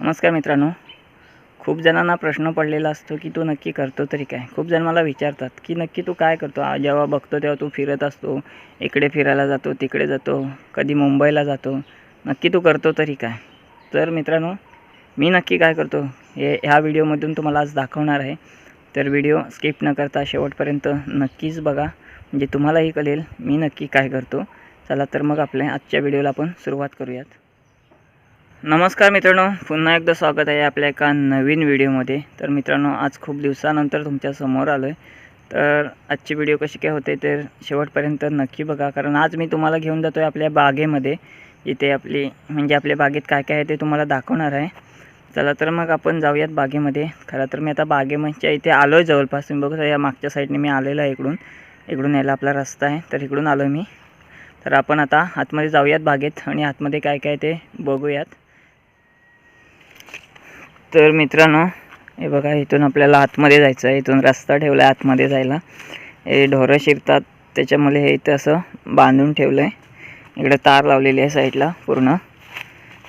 नमस्कार मित्रांनो. खूप जणांना प्रश्न पडलेला असतो की तू नक्की करतो तरी काय? खूप जण मला विचारतात की नक्की तू काय करतो? जेव्हा बघतो तेव्हा तू फिरत असतो इकडे फिरायला जातो तिकडे जातो कधी मुंबईला जातो नक्की तू करतो तरी काय? तर मित्रांनो मी नक्की काय करतो हे ह्या व्हिडिओमधून तुम्हाला आज दाखवणार आहे. तर व्हिडिओ स्किप न करता शेवटपर्यंत नक्कीच बघा. म्हणजे तुम्हालाही कळेल मी नक्की काय करतो. चला तर मग आपल्या आजच्या व्हिडिओला आपण सुरुवात करूयात. नमस्कार मित्रांनो पुन्हा एकदा स्वागत आहे आपल्या एका नवीन व्हिडिओमध्ये. तर मित्रांनो आज खूप दिवसानंतर तुमच्यासमोर आलो आहे तर आजची व्हिडिओ कशी काय होते तर शेवटपर्यंत नक्की बघा. कारण आज मी तुम्हाला घेऊन जातो आहे आपल्या बागेमध्ये. इथे आपली म्हणजे आपल्या बागेत काय काय आहे ते तुम्हाला दाखवणार आहे. चला तर मग आपण जाऊयात बागेमध्ये. खरं तर मी आता बागेमच्या इथे आलो आहे जवळपास तुम्ही बघू या मागच्या साईडने मी आलेलो आहे इकडून. इकडून यायला आपला रस्ता आहे. तर इकडून आलो मी. तर आपण आता आतमध्ये जाऊयात बागेत आणि आतमध्ये काय काय ते बघूयात. तर मित्रांनो हे बघा इथून आपल्याला आतमध्ये जायचं आहे. इथून रस्ता ठेवला आहे आतमध्ये जायला. हे ढोरं शिरतात. त्याच्यामुळे हे इथं असं बांधून ठेवलं आहे इकडे तार लावलेली आहे साईडला पूर्ण.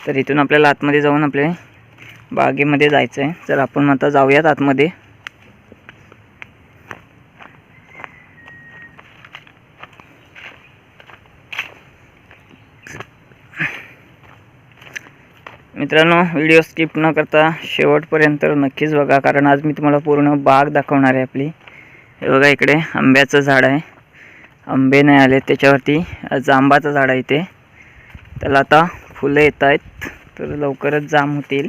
तर इथून आपल्याला आतमध्ये जाऊन आपल्या बागेमध्ये जायचं आहे तर आपण आता जाऊयात आतमध्ये. मित्रांनो व्हिडिओ स्किप न करता शेवटपर्यंत नक्कीच बघा कारण आज मी तुम्हाला पूर्ण बाग दाखवणार आहे आपली. हे बघा इकडे आंब्याचं झाड आहे. आंबे नाही आले त्याच्यावरती जांबाचं झाड आहे इथे. त्याला आता फुलं येत आहेत तर लवकरच जाम होतील.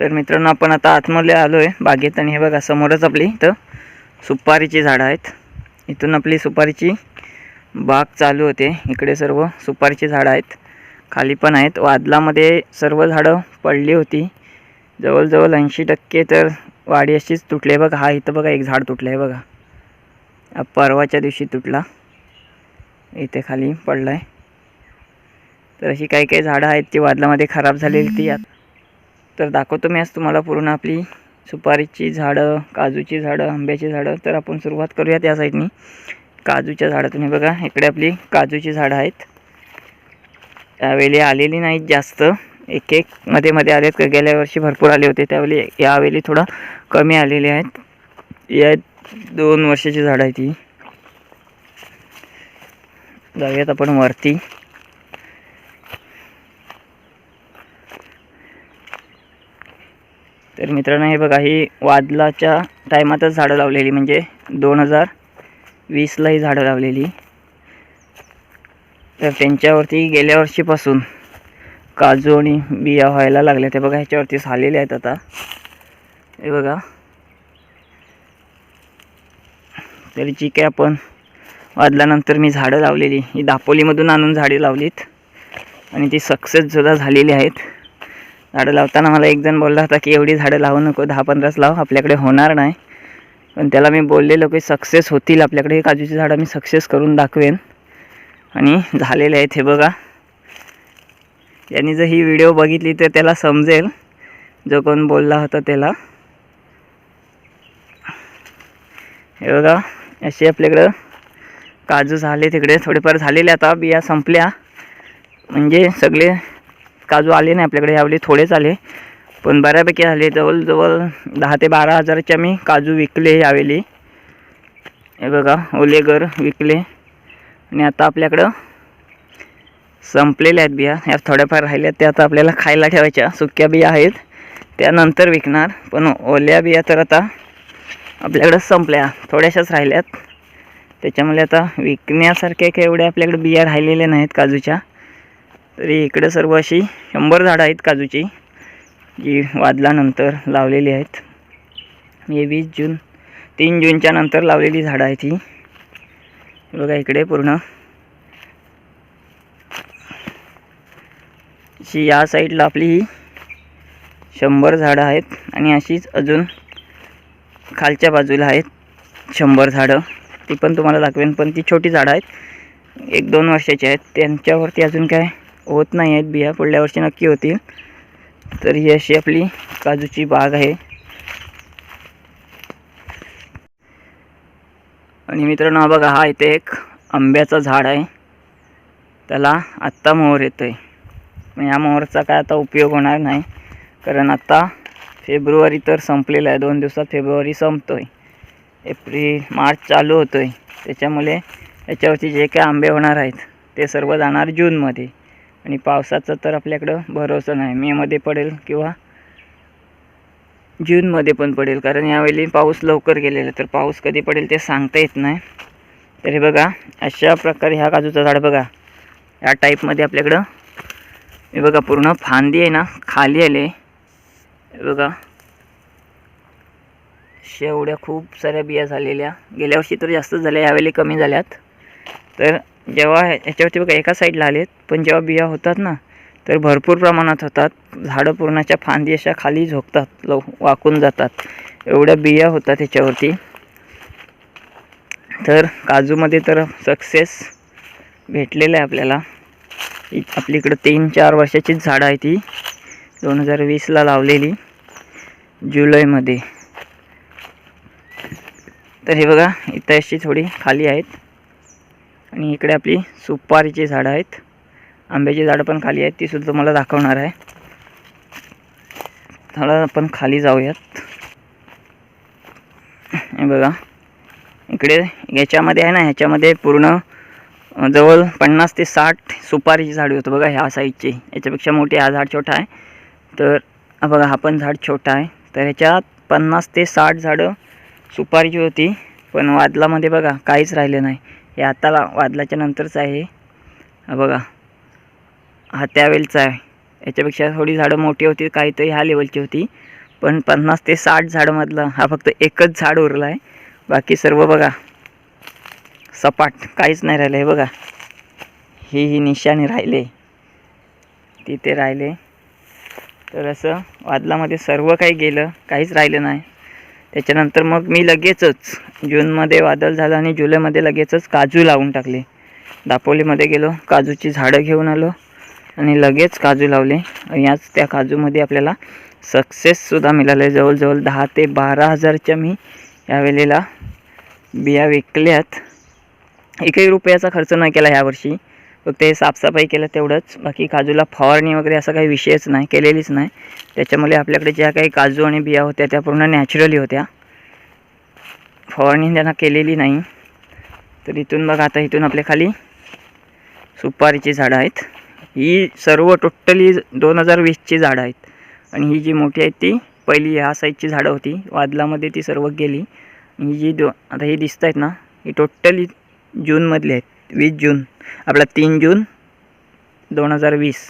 तर मित्रांनो आपण आता आतमध्ये आलो आहे बागेत आणि हे बघा समोरच आपली इथं सुपारीची झाडं आहेत. इथून आपली सुपारीची बाग चालू होते. इकडे सर्व सुपारीची झाडं आहेत. खाली पण आहेत. वादलामध्ये सर्व झाडं पडली होती. जवळजवळ ऐंशी टक्के तर वाडी अशीच तुटली आहे बघा. हा इथं बघा एक झाड तुटलं आहे बघा. हा परवाच्या दिवशी तुटला. इथे खाली पडला आहे तर अशी काही काही झाडं आहेत ती वादलामध्ये खराब झालेली ती यात तर दाखवतो मी आज तुम्हाला पूर्ण आपली सुपारीची झाडं काजूची झाडं आंब्याची झाडं. तर आपण सुरुवात करूयात या साईडनी. काजूच्या झाडातून हे बघा. इकडे आपली काजूची झाडं आहेत. यावेळी आलेली नाहीत जास्त. एक एक मध्ये मध्ये आलेत. आहेत गेल्या वर्षी भरपूर आले होते. त्यावेळी यावेळी थोडा कमी आलेले आहेत. या दोन वर्षाची झाडं आहे ती. जाऊयात आपण वरती. तर मित्रांनो हे बघा ही वादलाच्या टायमातच झाडं लावलेली. म्हणजे दोन हजार वीसला ही झाडं लावलेली. तर त्यांच्यावरती गेल्या वर्षीपासून काजू आणि बिया व्हायला लागल्या. ते बघा ह्याच्यावरती झालेले आहेत आता. हे बघा. तरी जी काय आपण वादल्यानंतर मी झाडं लावलेली ही दापोलीमधून आणून झाडे लावलीत. आणि ती सक्सेससुद्धा झालेली आहेत. झाडं लावताना मला एक जण बोलला होता की एवढी झाडं लावू नको दहा पंधराच लाव आपल्याकडे होणार नाही. पण त्याला मी बोललेलो की सक्सेस होतील आपल्याकडे काजूची झाडं मी सक्सेस करून दाखवेन. आणि झालेले आहेत हे बघा. यांनी जर ही व्हिडिओ बघितली तर त्याला समजेल जो कोण बोलला होता त्याला. हे बघा असे आपल्याकडं काजू झाले तिकडे. थोडेफार झालेले आता बिया संपल्या. म्हणजे सगळे काजू आले नाही आपल्याकडे यावेळी थोडेच आले. पण बऱ्यापैकी झाले. जवळजवळ दहा ते बारा हजाराच्या मी काजू विकले यावेळी. हे बघा ओलेगर विकले. आणि आता आपल्याकडं संपलेल्या आहेत बिया. या थोड्याफार राहिल्या त्या आता आपल्याला खायला ठेवायच्या. सुक्या बिया आहेत. त्यानंतर विकणार. पण ओल्या बिया तर आता आपल्याकडं संपल्या. थोड्याशाच राहिल्यात त्याच्यामुळे आता विकण्यासारख्या काही एवढ्या आपल्याकडे बिया राहिलेल्या नाहीत काजूच्या. तरी इकडं सर्व अशी शंभर झाडं आहेत काजूची जी वादलानंतर लावलेली आहेत. हे वीस जून तीन जूनच्या नंतर लावलेली झाडं आहेत ही. बघा इकडे पूर्ण. अशी या साईडला आपली ही शंभर झाडं आहेत आणि अशीच अजून खालच्या बाजूला आहेत शंभर झाडं. ती पण तुम्हाला दाखवेन पण ती छोटी झाडं आहेत. एक दोन वर्षाची आहेत. त्यांच्यावरती अजून काय होत नाही आहेत बिया. पुढल्या वर्षी नक्की होतील. तर ही अशी आपली काजूची बाग आहे. आणि मित्रांनो हा बघा हा इथे एक आंब्याचं झाड आहे. त्याला आत्ता मोहर येतो आहे या मोहरचा काय आता उपयोग होणार नाही कारण आत्ता फेब्रुवारी तर संपलेला आहे. दोन दिवसात फेब्रुवारी संपतो आहे एप्रिल मार्च चालू होतो आहे त्याच्यामुळे याच्यावरती जे काय आंबे होणार आहेत ते सर्व जाणार जूनमध्ये. आणि पावसाचं तर आपल्याकडं भरोसा नाही. मेमध्ये पडेल किंवा जूनमध्ये पण पडेल कारण यावेळी पाऊस लवकर गेलेला तर पाऊस कधी पडेल ते सांगता येत नाही. तरी बघा अशा प्रकारे ह्या काजूचं झाड बघा. या टाईपमध्ये आपल्याकडं हे बघा पूर्ण फांदी आहे ना खाली आले हे बघा. शेवड्या खूप साऱ्या बिया झालेल्या. गेल्या वर्षी तर जास्त झाल्या यावेळी कमी झाल्यात. तर जेव्हा ह्याच्यावरती बघा एका साईडला आलेत पण जेव्हा बिया होतात ना तर भरपूर प्रमाणात होतात. झाडं पूर्णाच्या फांदी अशा खाली झोकतात लव वाकून जातात. एवढ्या बिया होतात ह्याच्यावरती. तर काजूमध्ये तर सक्सेस भेटलेलं आहे आपल्याला. ही आपली इकडं तीन चार वर्षाचीच झाडं आहे ती दोन हजार वीसला लावलेली. जुलैमध्ये. तर हे बघा इथं अशी थोडी खाली आहेत. आणि इकडे आपली सुपारीची झाडं आहेत. आंब्याची झाडं पण खाली आहेत ती सुद्धा तुम्हाला दाखवणार आहे. थोडं आपण खाली जाऊयात. हे बघा. इकडे याच्यामध्ये आहे ना ह्याच्यामध्ये पूर्ण जवळ पन्नास ते साठ सुपारीची झाडी होतं बघा ह्या साईजची याच्यापेक्षा मोठी हा झाड छोटा आहे. तर बघा हा पण झाड छोटा आहे. तर ह्याच्यात पन्नास ते साठ झाडं सुपारीची होती. पण वादलामध्ये बघा काहीच राहिलं नाही. हे आता वादलाच्या नंतरच आहे बघा. हा त्यावेळचा आहे. याच्यापेक्षा थोडी झाडं मोठी होती काही तर ह्या लेवलची होती. पण पन्नास ते साठ झाडमधलं हा फक्त एकच झाड उरला आहे. बाकी सर्व बघा. सपाट काहीच नाही राहिलं आहे बघा. ही ही निशाणी राहिले तिथे राहिले. तर असं वादलामध्ये सर्व काही गेलं काहीच राहिलं नाही. त्याच्यानंतर मग मी लगेचच जूनमध्ये वादळ झालं आणि जुलैमध्ये लगेचच काजू लावून टाकले. दापोलीमध्ये गेलो काजूची झाडं घेऊन आलो. आणि लगेच काजू लावले. याच त्या काजूमध्ये आपल्याला सक्सेससुद्धा मिळाले जवळजवळ दहा ते बारा हजारच्या मी यावेळेला बिया विकल्यात. एकही रुपयाचा खर्च नाही केला ह्यावर्षी फक्त हे साफसफाई केलं तेवढंच. बाकी काजूला फवारणी वगैरे असा काही विषयच नाही केलेलीच नाही. त्याच्यामुळे आपल्याकडे ज्या काही काजू आणि बिया होत्या त्या पूर्ण नॅचरली होत्या. फवारणी त्यांना केलेली नाही. तर इथून बघा आता इथून आपल्या खाली सुपारीची झाडं आहेत. ही सर्व टोटली दोन हजार वीसची झाडं आहेत. आणि ही जी मोठी आहेत ती पहिली ह्या साईजची झाडं होती. वादलामध्ये ती सर्व गेली. आणि ही जी दो आता ही दिसत आहेत ना ही टोटली जूनमधली आहेत. वीस जून. आपला तीन जून दोन हजार वीस.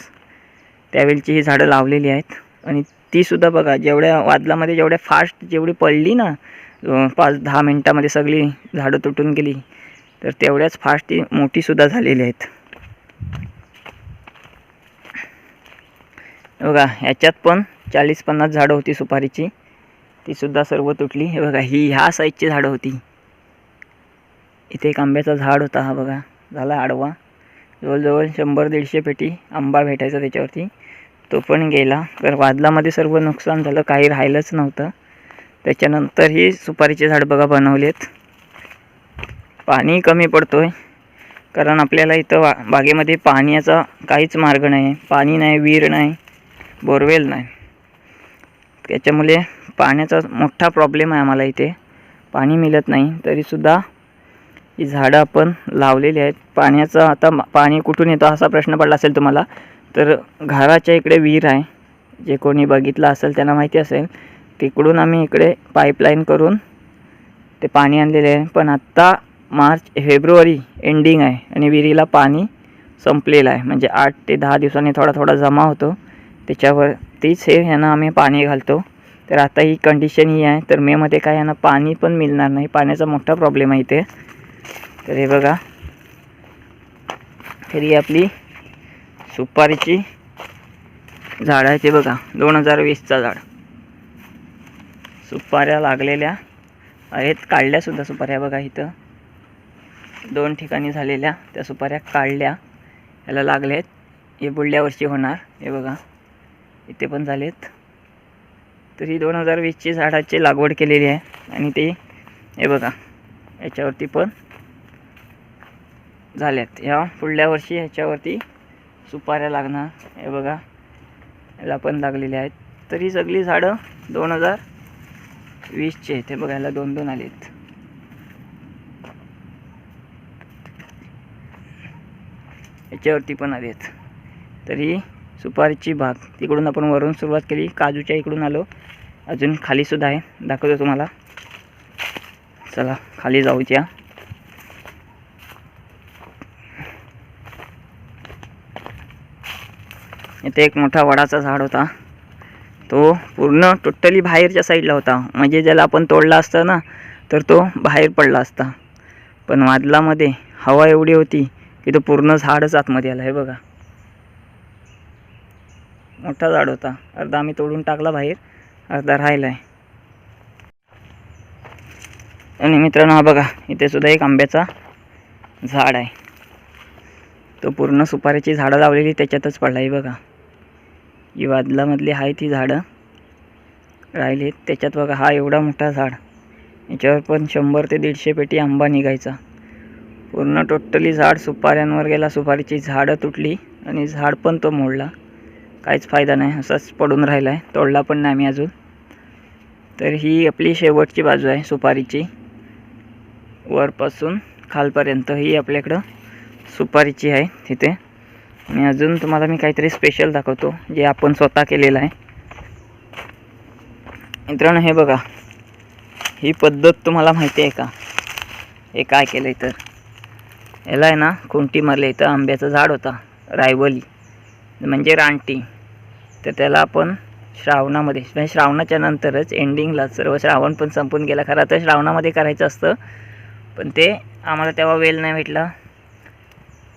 त्यावेळची ही झाडं लावलेली आहेत. आणि तीसुद्धा बघा जेवढ्या वादलामध्ये जेवढ्या फास्ट जेवढी पडली ना पाच दहा मिनटामध्ये सगळी झाडं तुटून गेली. तर तेवढ्याच फास्ट ती मोठीसुद्धा झालेली आहेत हे बघा ह्याच्यात पण चाळीस पन्नास झाडं होती सुपारीची. तीसुद्धा सर्व तुटली. हे बघा ही ह्या साईजची झाडं होती. इथे एक आंब्याचा झाड होता हा बघा. झाला आडवा. जवळजवळ शंभर दीडशे पेटी आंबा भेटायचा त्याच्यावरती. तो पण गेला. तर वादलामध्ये सर्व नुकसान झालं काही राहिलंच नव्हतं. त्याच्यानंतर ही सुपारीचे झाड बघा बनवलेत. पाणी कमी पडतो आहे कारण आपल्याला इथं वा बागेमध्ये पाण्याचा काहीच मार्ग नाही. आहे पाणी नाही विहीर नाही. बोरवेल नाही. त्याच्यामुळे पाण्याचा मोठा प्रॉब्लेम आहे आम्हाला इथे. पाणी मिळत नाही. तरीसुद्धा ही झाडं आपण लावलेली आहेत. पाण्याचा आता पाणी कुठून येतं असा प्रश्न पडला असेल तुम्हाला तर घराच्या इकडे विहीर आहे. जे कोणी बघितलं असेल त्यांना माहिती असेल. तिकडून आम्ही इकडे पाईपलाईन करून ते पाणी आणलेले आहे. पण आत्ता मार्च फेब्रुवारी एंडिंग आहे आणि विहिरीला पाणी संपलेलं आहे. म्हणजे आठ ते दहा दिवसांनी थोडा थोडा जमा होतो. त्याच्यावर तीच हे ह्यांना आम्ही पाणी घालतो. तर आता ही कंडिशन ही आहे. तर मेमध्ये काय यांना पाणी पण मिळणार नाही. पाण्याचा मोठा प्रॉब्लेम आहे इथे. तर हे बघा. तर ही आपली सुपारीची झाड आहे ते बघा. दोन हजार वीसचा झाड. सुपाऱ्या लागलेल्या आहेत. काढल्यासुद्धा सुपाऱ्या बघा इथं. दोन ठिकाणी झालेल्या त्या सुपाऱ्या काढल्या. याला लागल्या आहेत. हे पुढल्या वर्षी होणार. हे बघा. इथे पण झालेत. तर ही दोन हजार वीसची झाडाची लागवड केलेली आहे. आणि ते हे बघा याच्यावरती पण झाल्यात. ह्या पुढल्या वर्षी ह्याच्यावरती सुपाऱ्या लागणार. हे बघा याला पण लागलेले आहेत. तर ही सगळी झाडं दोन हजार वीसचे आहेत. हे बघा याला दोन दोन आलेत. याच्यावरती पण आलेत. तर ही सुपारीची भाग तिकडून आपण वरून सुरुवात केली. काजूच्या इकडून आलो. अजून खाली सुद्धा आहे. दाखवतो तुम्हाला. चला खाली जाऊच्या इथे एक मोठा वडाचा झाड होता. तो पूर्ण टोटली बाहेरच्या साईडला होता. म्हणजे ज्याला आपण तोडला असता ना तर तो बाहेर पडला असता. पण वादलामध्ये हवा एवढी होती की तो पूर्ण झाडच आतमध्ये आला. हे बघा. मोठा झाड होता. अर्धा आम्ही तोडून टाकला बाहेर अर्धा राहिला आहे आणि मित्रांनो हा बघा इथे सुद्धा एक आंब्याचा झाड आहे. तो पूर्ण सुपारीची झाडं लावलेली त्याच्यातच पडला आहे बघा. जी वादलामधली आहे ती झाडं राहिली त्याच्यात बघा हा एवढा मोठा झाड. याच्यावर पण शंभर ते दीडशे पेटी आंबा निघायचा. पूर्ण टोटली झाड सुपाऱ्यांवर गेला. सुपारीची झाडं तुटली आणि झाड पण तो मोडला. काहीच फायदा नाही असाच पडून राहिला आहे तोडला पण नाही मी अजून. तर ही आपली शेवटची बाजू आहे सुपारीची. वरपासून खालपर्यंत ही आपल्याकडं सुपारीची आहे तिथे. आणि अजून तुम्हाला मी काहीतरी स्पेशल दाखवतो जे आपण स्वतः केलेलं आहे. मित्रांनो हे बघा. ही पद्धत तुम्हाला माहिती आहे का? हे काय केलं आहे तर? याला आहे ना खुंटी मारली. इथं आंब्याचं झाड होता रायवली. म्हणजे रानटी. तर त्याला आपण श्रावणामध्ये म्हणजे श्रावणाच्या नंतरच एंडिंगला सर्व श्रावण पण संपून गेला. खरं तर श्रावणामध्ये करायचं असतं पण ते आम्हाला तेव्हा वेळ नाही भेटला.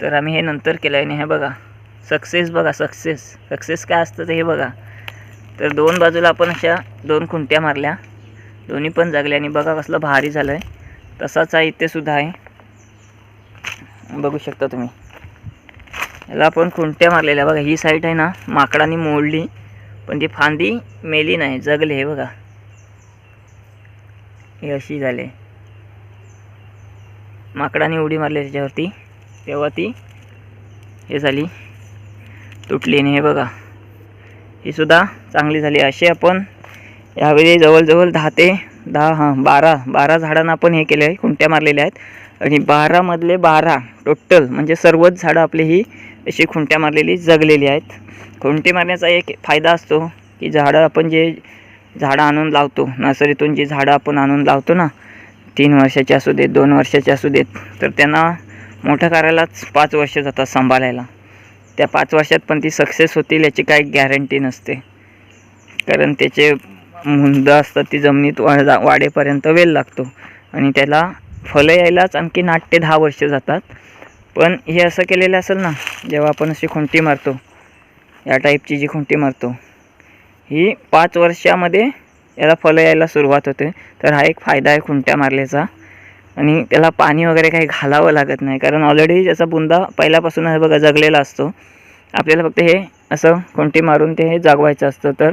तर आम्ही हे नंतर केलं आहे आणि हे बघा सक्सेस बघा सक्सेस सक्सेस काय असतं ते हे बघा. तर दोन बाजूला आपण अशा दोन खुंट्या मारल्या. दोन्ही पण जगल्या आणि बघा कसलं भारी झालं आहे तसाच आहे इथेसुद्धा आहे. बघू शकता तुम्ही. याला आपण खुंट्या मारलेल्या. बघा ही साईड आहे ना माकडाने मोडली पण ती फांदी मेली नाही जगले हे बघा. हे अशी झाली. माकडाने उडी मारली त्याच्यावरती. तेव्हा ती हे झाली तुटली आणि हे बघा. ही सुद्धा चांगली झाली. असे आपण यावेळी जवळजवळ दहा ते दहा हां बारा बारा झाडांना आपण हे केले आहे खुंट्या मारलेल्या आहेत. आणि बारामधले बारा टोटल म्हणजे सर्वच झाडं आपली ही अशी खुंट्या मारलेली जगलेली आहेत. खुंटी मारण्याचा एक फायदा असतो की झाडं आपण जे झाडं आणून लावतो नर्सरीतून जी झाडं आपण आणून लावतो ना तीन वर्षाची असू देत दोन वर्षाची असू देत तर त्यांना मोठं करायलाच पाच वर्ष जातात सांभाळायला. त्या पाच वर्षात पण ती सक्सेस होतील याची काही गॅरंटी नसते. कारण त्याचे मुंद असतात ती जमिनीत वाढ वाढेपर्यंत वेळ लागतो. आणि त्याला फलं यायलाच आणखी आठ ते दहा वर्ष जातात. पण हे असं केलेलं असेल ना जेव्हा आपण अशी खुंटी मारतो या टाईपची जी खुंटी मारतो ही पाच वर्षामध्ये याला फळं यायला सुरुवात होते. तर हा एक फायदा आहे खुंट्या मारल्याचा. आणि त्याला पाणी वगैरे काही घालावं लागत नाही कारण ऑलरेडी त्याचा बुंदा पहिल्यापासून हे बघा जगलेला असतो. आपल्याला फक्त हे असं खुंटी मारून ते हे जागवायचं असतं. तर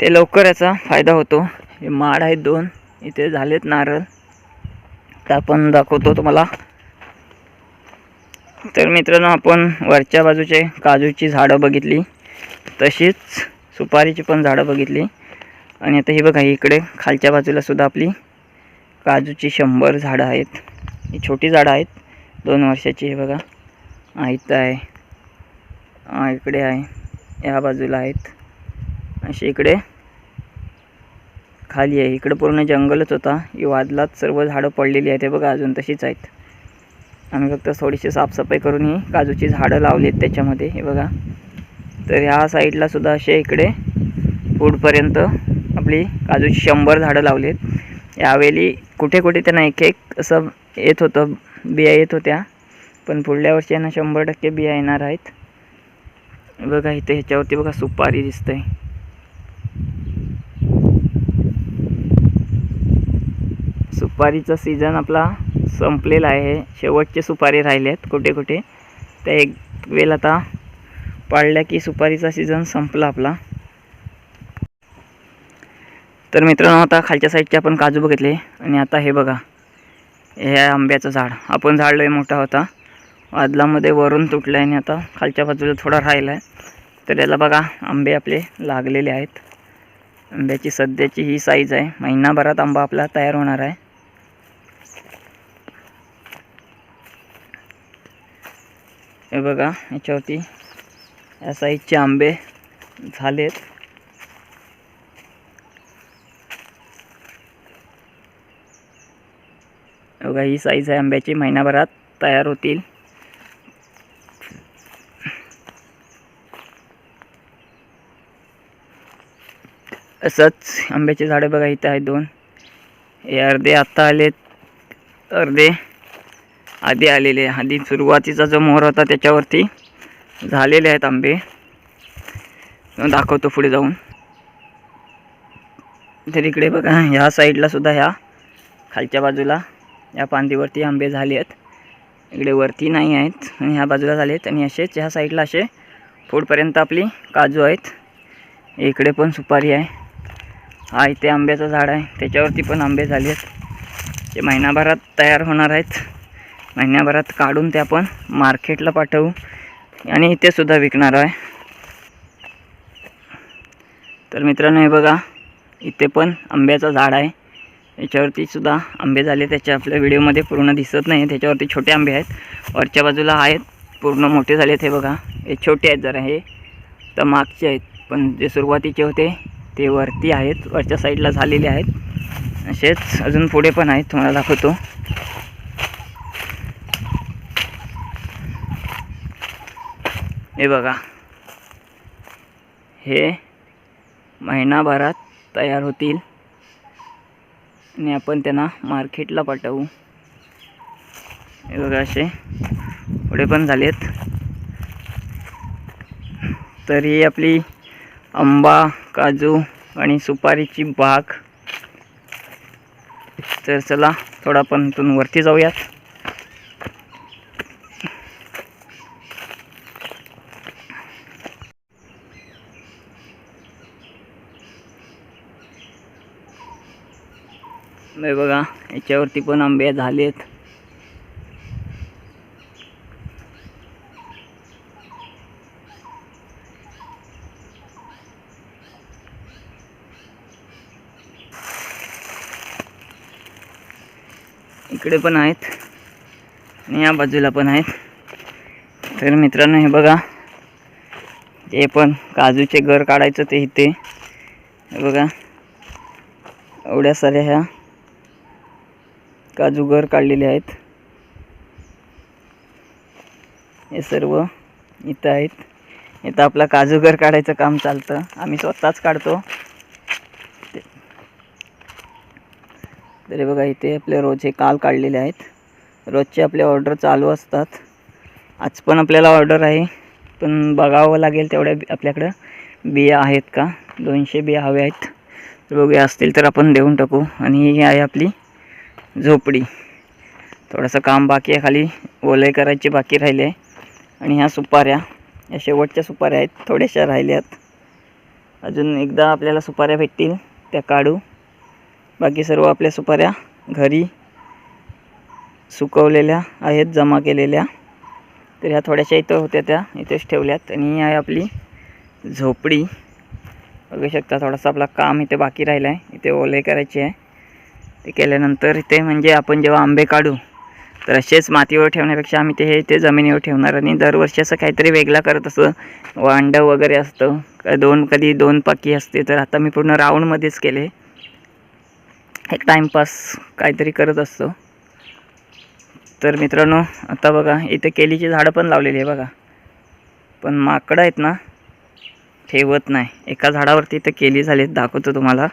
ते लवकर याचा फायदा होतो. हे माड आहेत दोन इथे झालेत नारळ. तर आपण दाखवतो तुम्हाला. तर मित्रांनो आपण वरच्या बाजूचे काजूची झाडं बघितली. तशीच सुपारीची पण झाडं बघितली. आणि आता ही बघा इकडे खालच्या बाजूला सुद्धा आपली काजूची शंभर झाडं आहेत. ही छोटी झाडं आहेत. दोन वर्षाची हे बघा. आहेत आहे. इकडे आहे. या बाजूला आहेत. अशी इकडे खाली आहे. इकडे पूर्ण जंगलच होता. ही वादलात सर्व झाडं पडलेली आहेत. हे बघा अजून तशीच आहेत. आम्ही फक्त थोडीशी साफसफाई करून ही काजूची झाडं लावली आहेत त्याच्यामध्ये हे बघा. तर ह्या साईडला सुद्धा असे इकडे पुढपर्यंत आपली काजूची शंभर झाडं लावलीत. यावेळी कुठे कुठे त्यांना एक एक असं येत होतं बिया येत होत्या. पण पुढल्या वर्षी यांना शंभर टक्के बिया येणार आहेत. बघा इथे ह्याच्यावरती बघा सुपारी दिसतंय. सुपारीचा सीझन आपला संपलेला आहे. शेवटचे सुपारी राहिले आहेत कुठे कुठे. त्या एक वेळ आता पाळल्या की सुपारीचा सीझन संपला आपला. तर मित्रांनो आता खालच्या साईडचे आपण काजू बघितले. आणि आता हे बघा. हे आहे आंब्याचं झाड. आपण झाड लय मोठा होता. वादलामध्ये वरून तुटलं आहे आणि आता खालच्या बाजूला थोडा राहिला आहे तर याला बघा आंबे आपले लागलेले आहेत. आंब्याची सध्याची ही साईज आहे. महिनाभरात आंबा आपला तयार होणार आहे. हे बघा याच्यावरती या साईजचे आंबे झालेत. बघा ही साईज आहे आंब्याची. महिनाभरात तयार होतील. असंच आंब्याचे झाडे बघा इथं आहेत दोन. हे अर्धे आत्ता आलेत. अर्धे आधी आलेले आधी सुरुवातीचा जो मोहर होता त्याच्यावरती झालेले आहेत आंबे. दाखवतो पुढे जाऊन. तर इकडे बघा ह्या साईडला सुद्धा ह्या खालच्या बाजूला या पांदीवरती आंबे झाले आहेत. इकडे वरती नाही आहेत आणि ह्या बाजूला झाले आहेत. आणि असेच ह्या साईडला असे पुढपर्यंत आपली काजू आहेत. इकडे पण सुपारी आहे. हा इथे आंब्याचं झाड आहे. त्याच्यावरती पण आंबे झाले आहेत. ते महिनाभरात तयार होणार आहेत. महिन्याभरात काढून ते आपण मार्केटला पाठवू. आणि इथे सुद्धा विकणार आहे. तर मित्रांनो हे बघा इथे पण आंब्याचं झाड आहे. याच्यावरती सुद्धा आंबे झाले त्याच्या आपल्या व्हिडिओमध्ये पूर्ण दिसत नाही. त्याच्यावरती छोटे आंबे आहेत. वरच्या बाजूला आहेत पूर्ण मोठे झालेत हे बघा. हे छोटे आहेत जरा हे. तर मागचे आहेत पण जे सुरुवातीचे होते ते वरती आहेत. वरच्या साईडला झालेले आहेत. असेच अजून पुढे पण आहेत तुम्हाला दाखवतो. हे बघा. हे महिनाभरात तयार होतील. आणि आपण त्यांना मार्केटला पाठवू. हे बघा असे. पुढे पण झालेत. तर ही आपली आंबा काजू आणि सुपारीची बाग तर चला थोडा आपण इथून वरती जाऊयात. हे बघा याच्यावरती पण आंबे झालेत. इकडे पण आहेत आणि या बाजूला पण आहेत. तर मित्रांनो हे बघा ते पण काजूचे घर काढायचं ते इथे. हे बघा एवढ्या साऱ्या ह्या काजू घर काढलेले आहेत. हे सर्व इथं आहेत. इथं आपला काजू घर काढायचं काम चालतं. आम्ही स्वतःच काढतो. तरी बघा इथे आपले रोज हे काल काढलेले आहेत. रोजचे आपले ऑर्डर चालू असतात. आज पण आपल्याला ऑर्डर आहे. पण बघावं लागेल तेवढ्या आपल्याकडं बिया आहेत का? दोनशे बिया हव्या आहेत. तर बघूया असतील तर आपण देऊन टाकू. आणि ही आहे आपली झोपडी. थोडंसं काम बाकी आहे खाली. ओलय करायची बाकी राहिले आहे. आणि ह्या सुपाऱ्या या शेवटच्या सुपाऱ्या आहेत थोड्याशा राहिल्यात. अजून एकदा आपल्याला सुपाऱ्या भेटतील त्या काढू. बाकी सर्व आपल्या सुपाऱ्या घरी सुकवलेल्या आहेत जमा केलेल्या. तर ह्या थोड्याशा इथं होत्या त्या इथेच ठेवल्यात. आणि ही आहे आपली झोपडी. बघू शकता थोडंसं आपला काम इथे बाकी राहिलं आहे इथे ओले करायचे आहे. ते केल्यानंतर इथे म्हणजे आपण जेव्हा आंबे काढू तर असेच मातीवर ठेवण्यापेक्षा आम्ही ते हे ते जमिनीवर ठेवणार आणि दरवर्षी असं काहीतरी वेगळा करत असं वांडं वगैरे असतं. दोन कधी दोन पाकी असते तर आता मी पूर्ण राऊंडमध्येच केले. एक टाईमपास काहीतरी करत असतो. तर मित्रांनो आता बघा इथे केलीची झाडं पण लावलेली आहे बघा. पण माकडं आहेत ना ठेवत नाही. एका झाडावरती इथं केली झाली दाखवतो तुम्हाला.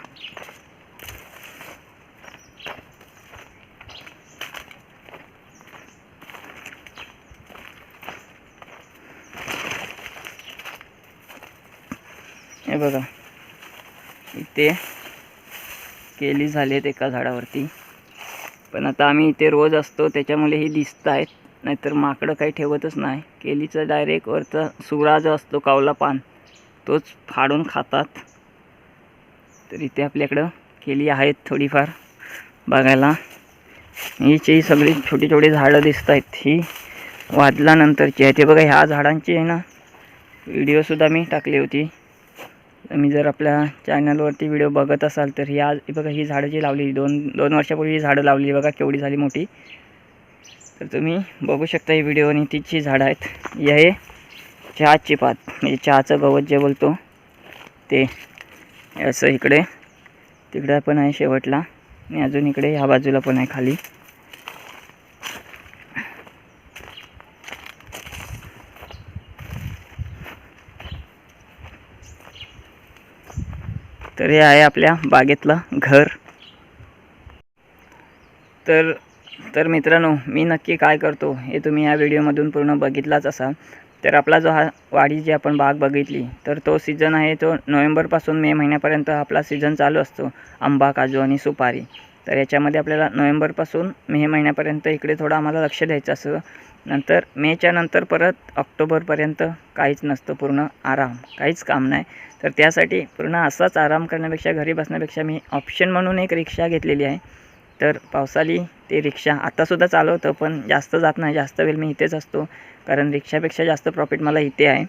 हे बघा. इथे केली झालीत एका झाडावरती. पण आता आम्ही इथे रोज असतो त्याच्यामुळे ही दिसत आहेत. नाहीतर माकडं काही ठेवतच नाही. केलीचं डायरेक्ट वरचा सुरा जो असतो कावला पान तोच फाडून खातात. तर इथे आपल्याकडं केली आहेत थोडीफार बघायला. हिची सगळी छोटी छोटी झाडं दिसत आहेत. ही वादल्यानंतरची आहे ते बघा ह्या झाडांची आहे ना व्हिडिओसुद्धा मी टाकली होती. तुम्ही जर आपल्या चॅनलवरती व्हिडिओ बघत असाल तर ही आज ही बघा ही झाडं जी लावली दोन दोन वर्षापूर्वी ही झाडं लावली बघा केवढी झाली मोठी. तर तुम्ही बघू शकता ही व्हिडिओ आणि तिची झाडं आहेत. ही आहे चहाची पात. म्हणजे चहाचं गवत जे बोलतो ते असं इकडे तिकडे पण आहे शेवटला. आणि अजून इकडे ह्या बाजूला पण आहे खाली. तर हे आहे आपल्या बागेतलं घर. तर तर मित्रांनो मी नक्की काय करतो हे तुम्ही या व्हिडिओमधून पूर्ण बघितलाच असाल. तर आपला जो हा वाडी जी आपण बाग बघितली तर तो सीझन आहे तो नोव्हेंबरपासून मे महिन्यापर्यंत आपला सीझन चालू असतो आंबा काजू आणि सुपारी. तर याच्यामध्ये आपल्याला नोव्हेंबरपासून मे महिन्यापर्यंत इकडे थोडं आम्हाला लक्ष द्यायचं असतं नंतर मेच्या नंतर परत ऑक्टोबरपर्यंत काहीच नसतं पूर्ण आराम काहीच काम नाही. तर त्यासाठी पूर्ण असाच आराम करण्यापेक्षा घरी बसण्यापेक्षा मी ऑप्शन म्हणून एक रिक्षा घेतलेली आहे. तर पावसाळी ते रिक्षा आत्तासुद्धा चालवतं पण जास्त जात नाही. जास्त वेळ मी इथेच असतो कारण रिक्षापेक्षा जास्त प्रॉफिट मला इथे आहे.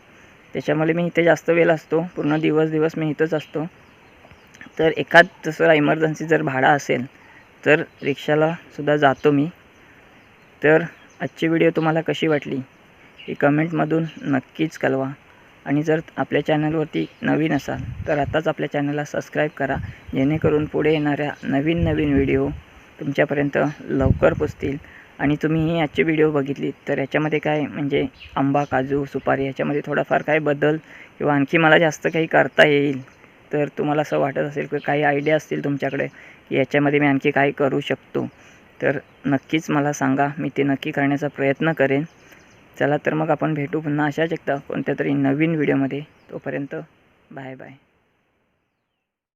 त्याच्यामुळे मी इथे जास्त वेळ असतो पूर्ण दिवस दिवस मी इथंच असतो. तर एखाद तसं इमर्जन्सी जर भाडा असेल तर रिक्षाला सुद्धा जातो मी. तर आजची व्हिडिओ तुम्हाला कशी वाटली ही कमेंटमधून नक्कीच कळवा. आणि जर आपल्या चॅनलवरती नवीन असाल तर आताच आपल्या चॅनलला सबस्क्राईब करा. जेणेकरून पुढे येणाऱ्या नवीन नवीन व्हिडिओ तुमच्यापर्यंत लवकर पोचतील. आणि तुम्ही ही आजची व्हिडिओ बघितली तर याच्यामध्ये काय म्हणजे आंबा काजू सुपारी याच्यामध्ये थोडाफार काय बदल किंवा आणखी मला जास्त काही करता येईल तर तुम्हाला असं वाटत असेल की काही आयडिया असतील तुमच्याकडे की याच्यामध्ये मी आणखी काय करू शकतो. तर नक्कीच मला सांगा मी ते नक्की करण्याचा प्रयत्न करेन. चला तर मग आपण भेटू पुन्हा अशाच एकदा कोणत्या तरी नवीन व्हिडिओमध्ये. तोपर्यंत बाय बाय